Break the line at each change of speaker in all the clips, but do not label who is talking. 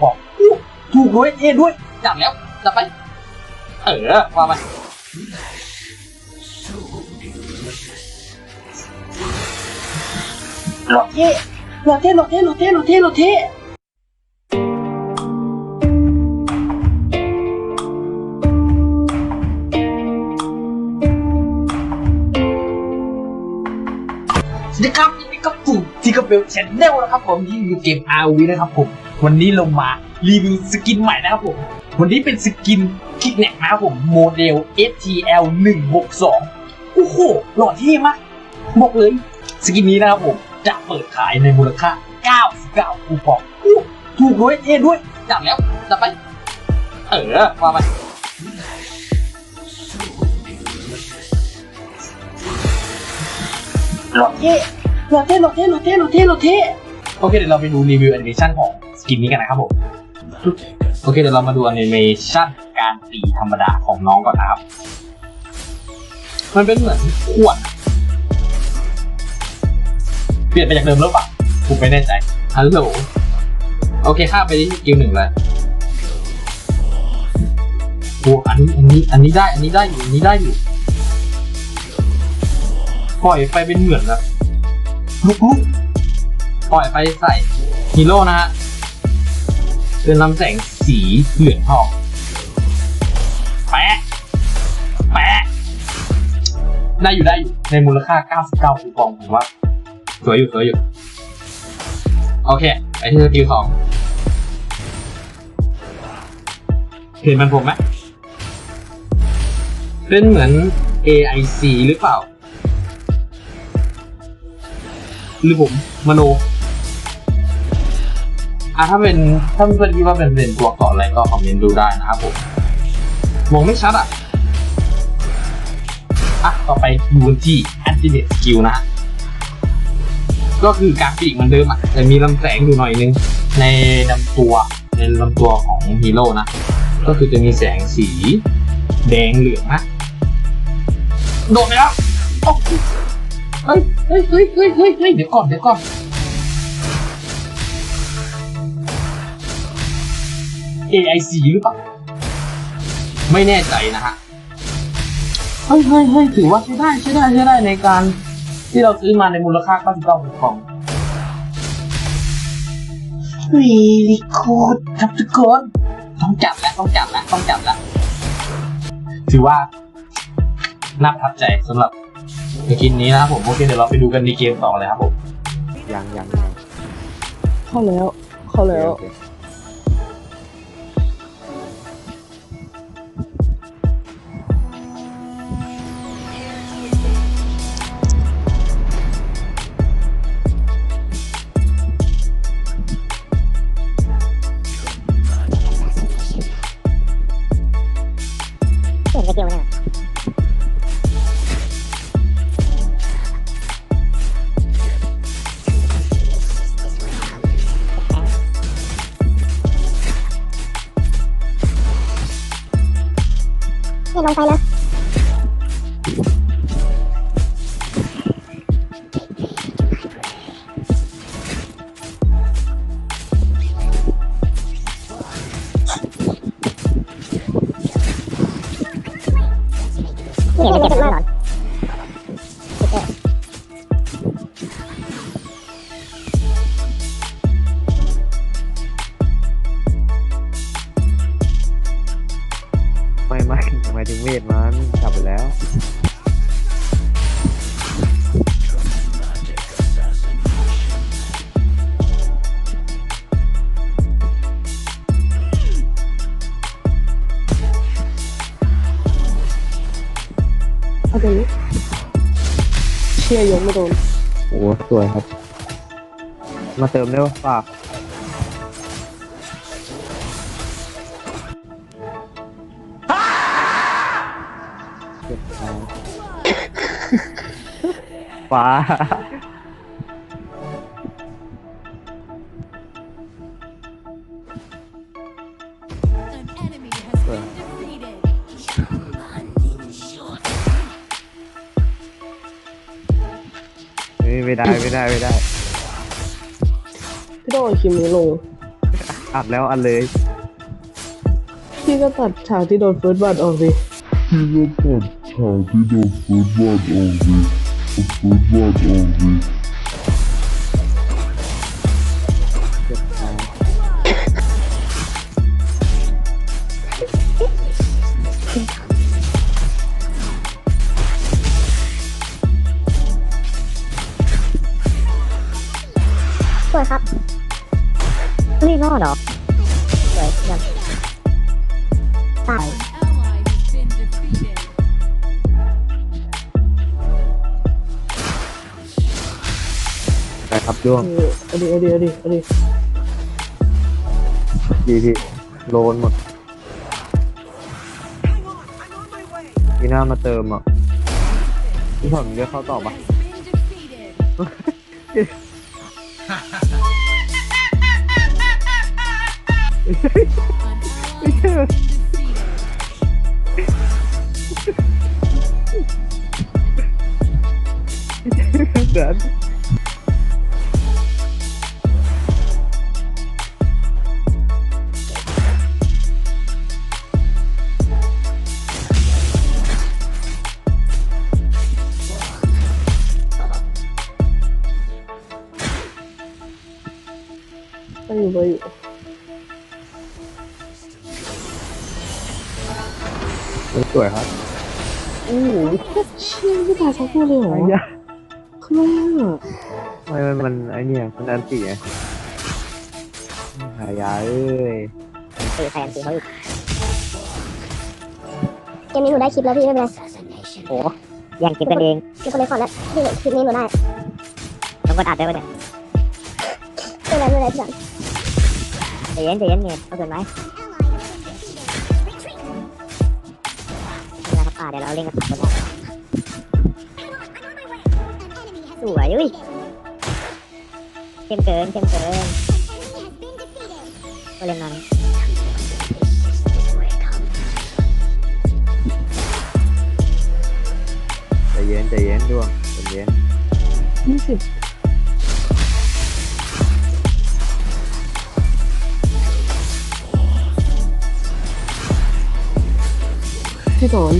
บอกถูกด้วยเท่ด้วยจัดแล้วจัดไป เออว่าไปหล่อเท่หล่อเท่หล่อเท่หล่อเท่หล่อเท่หล่อเท่สวัสดีครับยินดีกับผมที่กับเบลชแนลนะครับผมที่อยู่เกม RV นะครับผม วันนี้ลงมารีวิวสกินใหม่นะครับผม วันนี้เป็นสกินคิกแนกนะครับผมโมเดล STL 162โอ้โหหล่อเท่มากบอกเลยสกินนี้นะครับผมจะเปิดขายในมูลค่า 99 คูปองอู้ถูกด้วยเท่ด้วยจัดแล้วจัดไป เออว่าไปหล่อเท่หล่อเท่หล่อเท่หล่อเท่หล่อเท่หล่อเท่ โอเคเดี๋ยวเราไปดูรีวิวแอนิเมชันของสกินนี้กันนะครับผมโอเคเดี๋ยวเรามาดูแอนิเมชันการตีธรรมดาของน้องก่อนนะครับ มันเป็นเหมือนขวดเปลี่ยนไปจากเดิมหรือเปล่าผมไม่แน่ใจฮัลโหลโอเคข้ามไปที่สกิลหนึ่งเลยโอ้อันนี้อันนี้อันนี้ได้อันนี้ได้อยู่อันนี้ได้อยู่ปล่อยไปเป็นเหมือนแบบลุกๆ ปล่อยไปใส่ฮีโร่นะฮะเป็นลำแสงสีเหลืองทองแปะแปะได้อยู่ได้อยู่ในมูลค่า 99คูปองผมว่าสวยอยู่สวยอยู่ โอเค ไปที่สกิลสองเห็นมันผมไหมเป็นเหมือน AIC หรือเปล่า หรือผมมโน อะถ้าเป็นถ้าเพื่อนคิดว่าเป็นเป็นตัวเก่อนอะไรก็คอมเมนต์ดูได้นะครับผมมองไม่ชัดอะอะต่อไปดูนที่ Ultimate Skill นะก็คือกราฟิกเหมือนเดิมอะแต่มีลำแสงอยู่หน่อยนึง ในลำตัวในลำตัวของฮีโร่นะ ก็คือจะมีแสงสีแดงเหลืองนะโดดไปแล้วโอ้เฮ้ยเฮ้ยเฮ้ยเฮ้ยเฮ้ยเฮ้ยเดี๋ยวก่อนเดี๋ยวก่อน AIC หรือเปล่า ไม่แน่ใจนะฮะ เฮ้ยเฮ้ยเฮ้ยถือว่าใช้ได้ใช้ได้ใช้ได้ในการที่เราซื้อมาในมูลค่า99คูปองวีลิคูดครับทุกคนต้องจับแล้วต้องจับแล้วต้องจับแล้วถือว่าน่าประทับใจสำหรับสกินนี้นะครับผมโอเคเดี๋ยวเราไปดูกันในเกมต่อเลยครับผม
ยังยังยัง
เข้าแล้ว เข้าแล้ว
โอเค
เห็ นี่ลงไปนะ ม่ห
มายถึงเวทมันกลับไปแล้ว
เอาตรงนี้เชียร์ยงไม่โดน
โอ้สวยครับ มาเติมได้ปะฝาก เก็บทางฟ้า
An enemy has been defeated.
เฮ้ยไม่ได้ไม่ได้ไม่ได้
พี่โดนคิมนี้ลง
อัดแล้วอัดเลย
พี่ก็ตัดฉากที่โดนเฟิร์สบัตออกสิ
ที่ก็ตัด ฉากที่โดนฟุตบอ
ไปครับด้วง
เออเอาดิเอาดิเอาดิเอาดิ
ดีพี่โลนหมดพี่หน้ามาเติมอะพี่ผมเรียกเข้าต่อปะ
Has
อยู่ไปอยู่
สวยครับ
โอ้โหเชี่ยพี่ตาชักพูดเลยเหรอ
ไอ้ยะ
คืออะไรอะ
ไม่มันมันไอเนี่ยมันอันตีไงหายาเอ้ย
ตีใครอันตีเขาอีกเกมนี้หนูได้คลิปแล้วพี่ไม่เป็นไรโอ้แย่งคลิปกันเองคลิปคนเลยขอแล้วพี่คลิปนี้หนูได้ต้องกดอัดได้ปะเนี่ยไม่เป็นไรไม่เป็นไรพี่สันใจ เย็นใจเย็นเนี่ยเอาเกินไหมเวลาครับอ่าเดี๋ยวเราเล่นกันสองคนสวยอุ้ยเข้มเกินเข้มเกินก็เล่นมัน
ใจเย็นใจเย็นด้วงใจเย็น
ยี่สิบ พี่สอน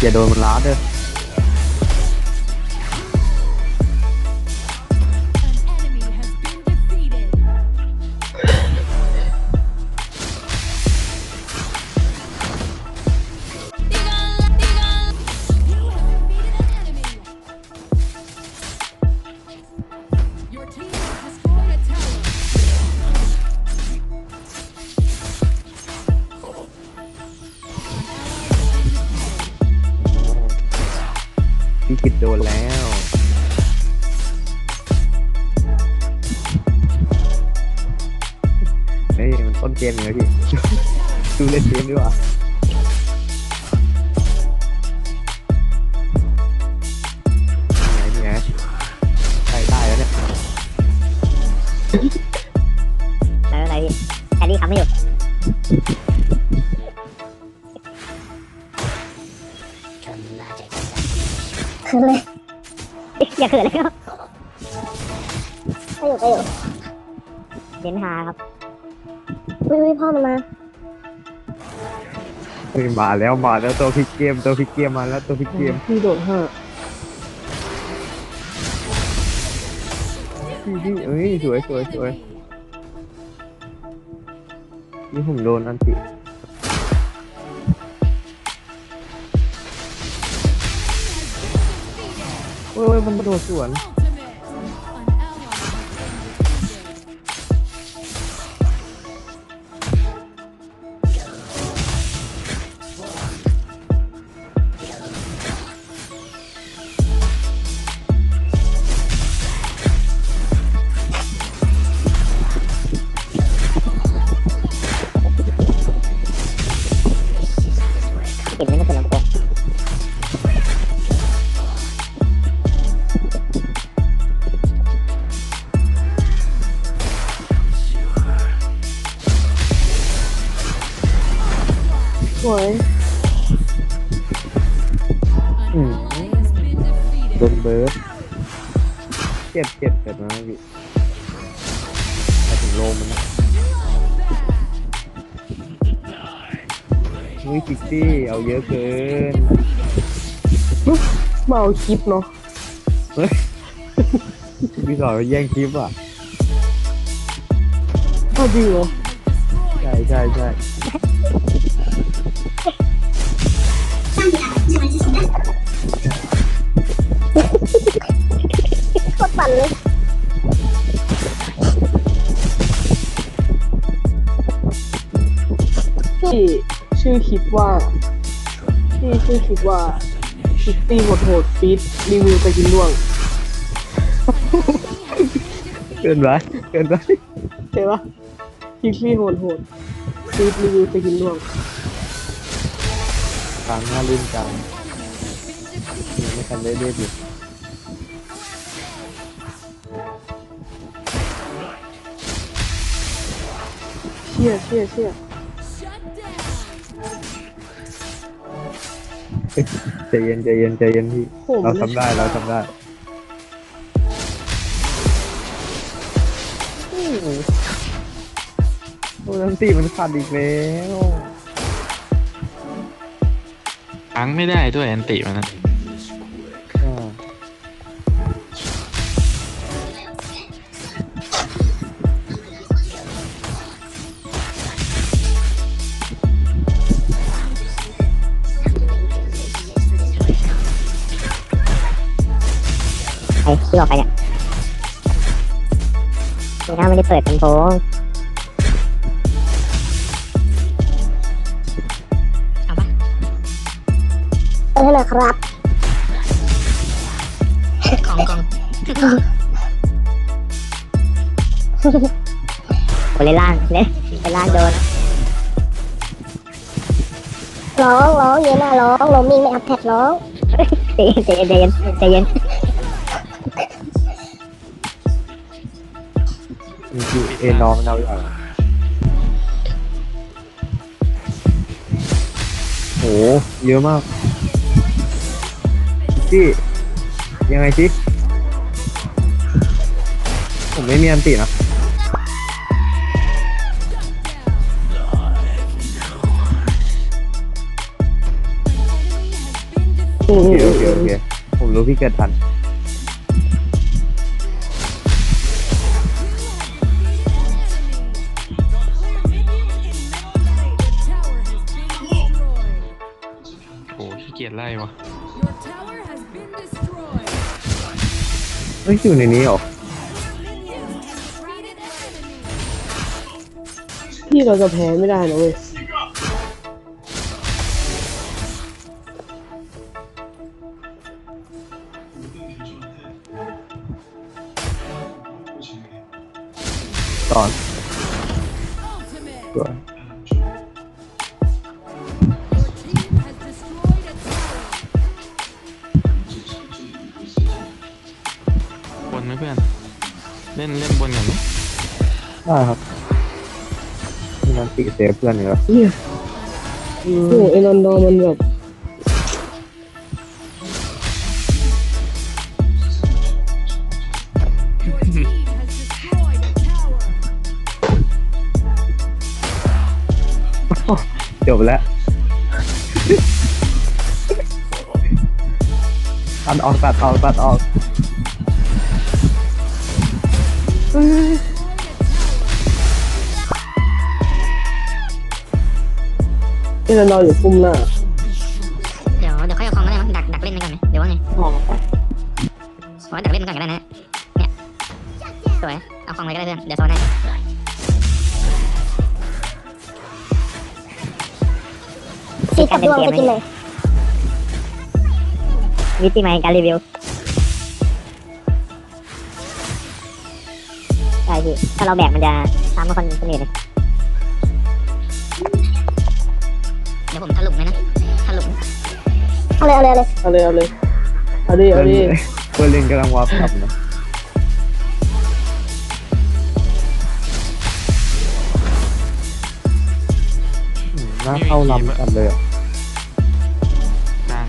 อย่าโดนมันล้าเด้อ พี่กิดโดนแล้วเฮ้ยมันต้นเกมอยู่แล้วพี่ดูเล่นเกมดีกว่าไงนี่ไงใช่ได้แล้วเนี่ย
ไม่เป็นไรพี่แครี่ทำไม่หยุด เขินเลย อย่าเขินเลยครับไปอยู่ไปอยู่เน้นหาครับอุ้ยพ่อมันมา
เฮ้ยมาแล้วมาแล้วตัวพลิกเกมตัวพลิกเกมมาแล้วตัวพลิกเกม
พี่โดดห้า
พี่พี่เอ้ยสวยสวยสวยนี่ผมโดนอัน มันกระโดดสวน
วย
อื
มดนเบิร์ดเจ็บเจ็บเจ็บนะยู่มาถึงโลมันมุ้ยจิกซี่เอาเยอะเกิน
มาเอาคลิปเนาะ
พี่สอนแย่งคลิปอะ
ก็ดีเหรอ
ใช่ใช่ใช่
คลิ
ปว่าที่ชื่อคลิปว่าคิตตี้โหดโหดฟีดรีวิวไปกินด้วง
เกินไปเกินไป
เห็นปะคิตตี้โหดโหดฟีดรีวิวไปกินด้วง
ทางหน้าลื่นจังยังไม่ทันได้เรียบอยู่
เชี่ยเชี่ยเชี่ย
ใจเย็นใจเย็นใจเย็นพี่
โหมั
เรา
น
ทำได้เราทำได้โอ้น้ำตีมันขาดอีกแล้ว
ค้างไม่ได้ด้วยแอนติมันนะ
ที่ออกไปเนี่ยนี่ถ้าไม่ได้เปิดเป็นโพงเอาปะเออให้หน่อยครับของกองโอ้เล่นล่างเล่นเล่นล่างโดน ร้องร้องเย็นอะร้องลมมิ่งไม่อัพแท็กร้อง ใจเย็นใจเย็นใจเย็นใจเย็น
มีคือเอ็นน้องเราอย่โห เยอะมากพี่ยังไงสิผมไม่มีอันตินะโอเคโอเคโอเคผมรู้พี่เกิดทัน
ไล่วะ
Your tower has been destroyed.
เฮ้ยอยู่ในนี้เหรอ
พี่เราจะแพ้ไม่ได้นะเว้ย
ตอน
Ultimate.
ตัว
Your
เล่นเล่นบนก่อนไหม
ได้ครับมีอันติเซฟเพื่อนอยู่แล้ว
เนี่ยโอ้โหไอรอนดอร์มันแบบ
Your team has destroyed a tower.
จบแล้วตัดออกตัดออกตัดออก
ไอรอนดอร์อยู่ปุ่มหน้า
เดี๋ยวเดี๋ยวค่อยเอาคอมมาได้มั้งดักดักเล่นไปก่อนไหมหรือว่าไง
ออกไป
ผมว่าดักเล่นไปก่อนก็ได้นะเนี่ยสวยเอาคอมเลยก็ได้เพื่อนเดี๋ยวโซนให้ซีกับดวงไปกินเลยวิธีใหม่การรีวิว พี่ ถ้าเราแบกมันจะตามมาคนคนอื่นเลยเดี๋ยวผมถลุงเลยนะถลุงเอาเลยเอาเลยเอาเลย
เอาเลยเอาเลยเอาดิเอาดิ
เพื่อนเล่นกำลังวาร์ปกลับนะอืมน่าเข้าลำกันเลยอะ
กลาง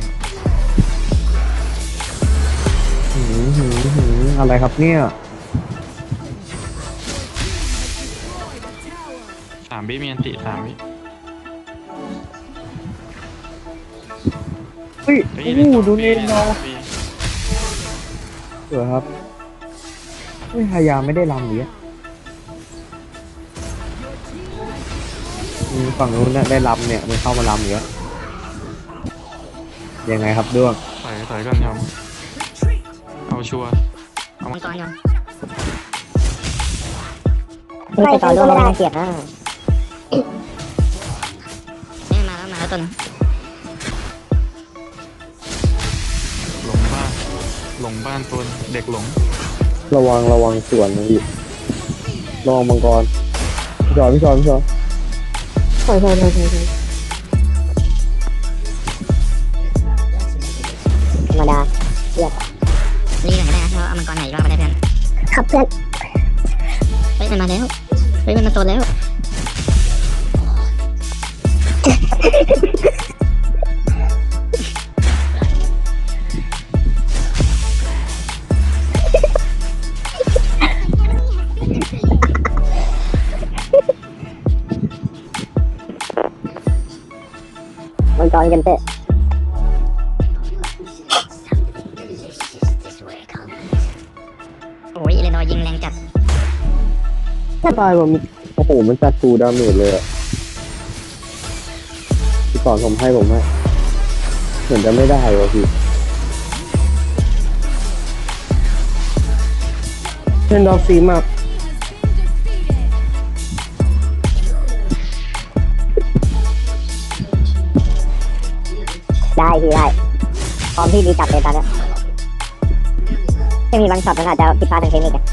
หืมหืมหืมอะไรครับเนี่ยา
มวิมีอันติสามวิ
เฮ้ย
เฮ้ย
โอ้
เล่น
โห
ต่อ
ดู
ฟ
เน
รี
นเนาะ
ฟรี
สวยครับเฮ้ยฮายาไม่ได้ลำหรือมีฝั่งนู้นน่ะได้ลำเนี่ยมันเข้ามาลำอยู่แล้วยังไงครับด้วง
ถอยถอยก่อนครับเอาชัวร์เอา
มังกรยังนี่ไปต่อด้วยไม่น่าเกลียดนะ นี่มาแล้วมาแล้วต้น
หลงบ้าน หลงบ้านตัวเด็กหลง
ระวังระวังสวนนะพี่ระวังมังกรพี่ชอนพี่ชอนพี่ชอน
ใช่ใช่ใช่ใช่ใช่
ธรรมดาเลือกนี่หน่อยก็ได้นะเราเอามังกรไหนอีกรอบก็ได้เพื่อนครับเพื่อนเฮ้ยมันมาแล้วเฮ้ยมันมาโซนแล้ว มังกรกันเตะโอ้ยเอเลนอร์ยิงแรงจัด
ตายว่ะมิก
โอ้โห มันจัดตูดาเมจเลยอะ พี่ก่อนผมให้ผมให้เหมือนจะไม่ได้วะพี่
เล่นดอฟซีมาก
ได้พี่ได้พร้อมพี่ดีจับเลยตอนเนี้ยไม่มีบางช็อตมันอาจจะผิดพลาดทางเทคนิคอะ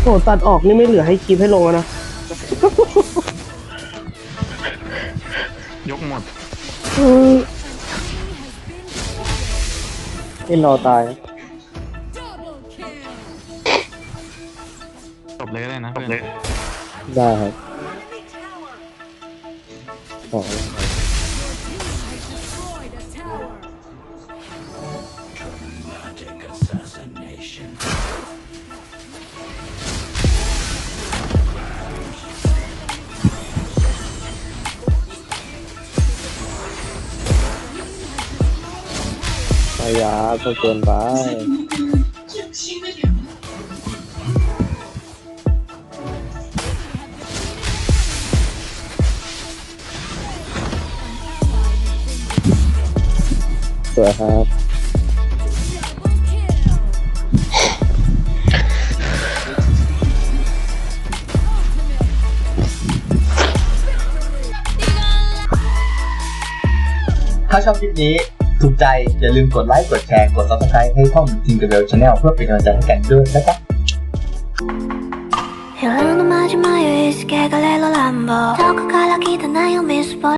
โหตัดออกนี่ไม่เหลือให้คลิปให้ลงแล้วนะ
นี่รอตายนะ
จบเลยก็ได้นะเพื่อน
ได้ครับขอ ก็เกินไปสวยครับ
ถ้าชอบคลิปนี้ ถูกใจอย่าลืมกดไลค์ กดแชร์ กด subscribe ให้ช่องจิงกับเบลชาแนลเพื่อเป็นกำลังใจให้กันด้วยนะครับ